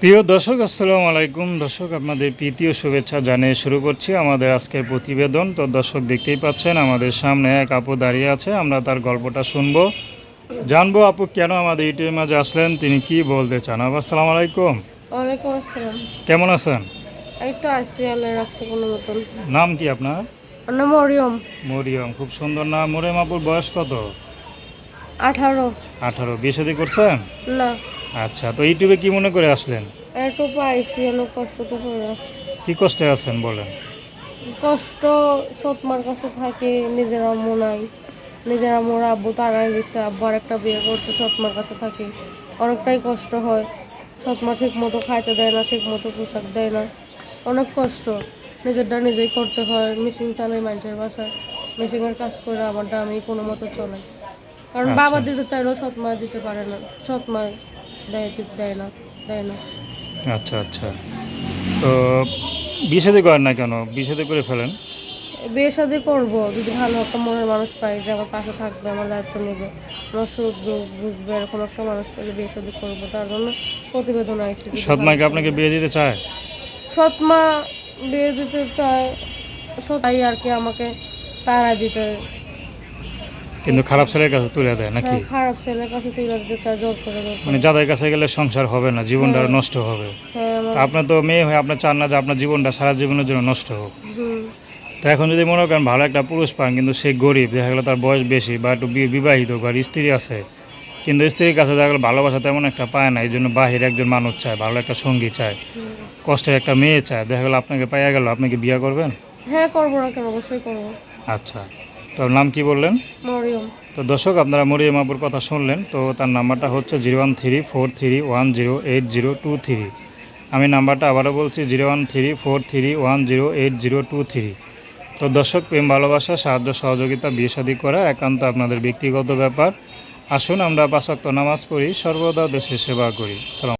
প্রিয় দর্শক আসসালামু আলাইকুম। দর্শক আপনাদের প্রীতীয় শুভেচ্ছা জানিয়ে শুরু করছি আমাদের আজকের প্রতিবেদন। তো দর্শক দেখতেই পাচ্ছেন আমাদের সামনে এক আপু দাঁড়িয়ে আছে। আমরা তার গল্পটা শুনব। জানব আপু কেন আমাদের ইউটিউবের মাঝে আসলেন? তিনি কি বলতে চান? আপু আসসালামু আলাইকুম। ওয়ালাইকুম আসসালাম। কেমন আছেন? এই তো আসছি আল্লাহ রাখছে কোনো মতন। নাম কি আপনার? নাম মরিয়ম। মরিয়ম খুব সুন্দর নাম। মরিয়ম আপুর বয়স কত? আঠারো। আঠারো। বিয়ে শাদী করছেন? না। আচ্ছা তো ইউটিউবে কি মনে করে আসলেন? একটু পাইছি অনেক কষ্ট তো করে কি কষ্টে আছেন বলেন? কষ্ট সৎমার কাছে থাকে নিজের আম্মু নাই। নিজের আম্মুর আব্বু তারাই গেছে আব্বু আর একটা বিয়ে করছে সৎমার কাছে থাকে। অনেকটাই কষ্ট হয়। সৎমা ঠিক মতো খাইতে দেয় না ঠিক মতো পোশাক দেয় না। অনেক কষ্ট। নিজেরটা নিজেই করতে হয় মেশিন চালাই মানুষের বাসায়। মেশিনের কাজ করে আমারটা আমি কোনো মতো চলাই। কারণ আচ্ছা। বাবা দিতে চাইলেও সৎমা দিতে পারে না। সৎমা দেয় দেয় না দেয় না আচ্ছা আচ্ছা। তো বিয়ে করেন না কেন? বিয়ে করে ফেলেন? বিয়ে শাদি করব যদি ভালো একটা মনের মানুষ পাই যে আমার পাশে থাকবে আমার দায়িত্ব নেবে আমার সুখ দুঃখ বুঝবে এরকম একটা মানুষ পাইলে বিয়ে শাদি করব তার জন্য প্রতিবেদন আইসি। সৎ মাকে আপনাকে বিয়ে দিতে চায়? সৎমা বিয়ে দিতে চায় সৎমাই আর কি আমাকে তারা দিতে কিন্তু খারাপ ছেলের কাছে তুলে দেয় নাকি? হ্যাঁ, খারাপ ছেলের কাছে তুলে দিতে চায় জোর করে মানে যাদের কাছে গেলে সংসার হবে না জীবনটা হ্যাঁ। নষ্ট হবে। হ্যাঁ আপনার তো মেয়ে হয়ে আপনার চান না যে আপনার জীবনটা সারা জীবনের জন্য নষ্ট হোক। তো এখন যদি মনে করেন ভালো একটা পুরুষ পান কিন্তু সে গরিব দেখা গেলো তার বয়স বেশি বা একটু বিবাহিত বা স্ত্রী আছে কিন্তু স্ত্রীর কাছে দেখা গেলো ভালোবাসা তেমন একটা পায় না এই জন্য বাহির একজন মানুষ চায় ভালো একটা সঙ্গী চায় কষ্টের একটা মেয়ে চায় দেখা গেলো আপনাকে পাইয়া গেল আপনি কি বিয়ে করবেন? হ্যাঁ করব না কেন অবশ্যই করব। আচ্ছা। তো নাম কি বললেন? মরিয়ম। তো দর্শক আপনারা মরিয়ম আপুর কথা শুনলেন তো তার নাম্বারটা হচ্ছে zero one three four three one zero eight zero two three. আমি নাম্বারটা আবারও বলছি zero one three four three one zero eight zero two three. তো দর্শক প্রেম ভালোবাসা সাহায্য সহযোগিতা বিয়ে শাদী করা একান্ত আপনাদের ব্যক্তিগত ব্যাপার। আসুন আমরা পাঁচাত্ত নামাজ পড়ি সর্বদা দেশের সেবা করি। সালাম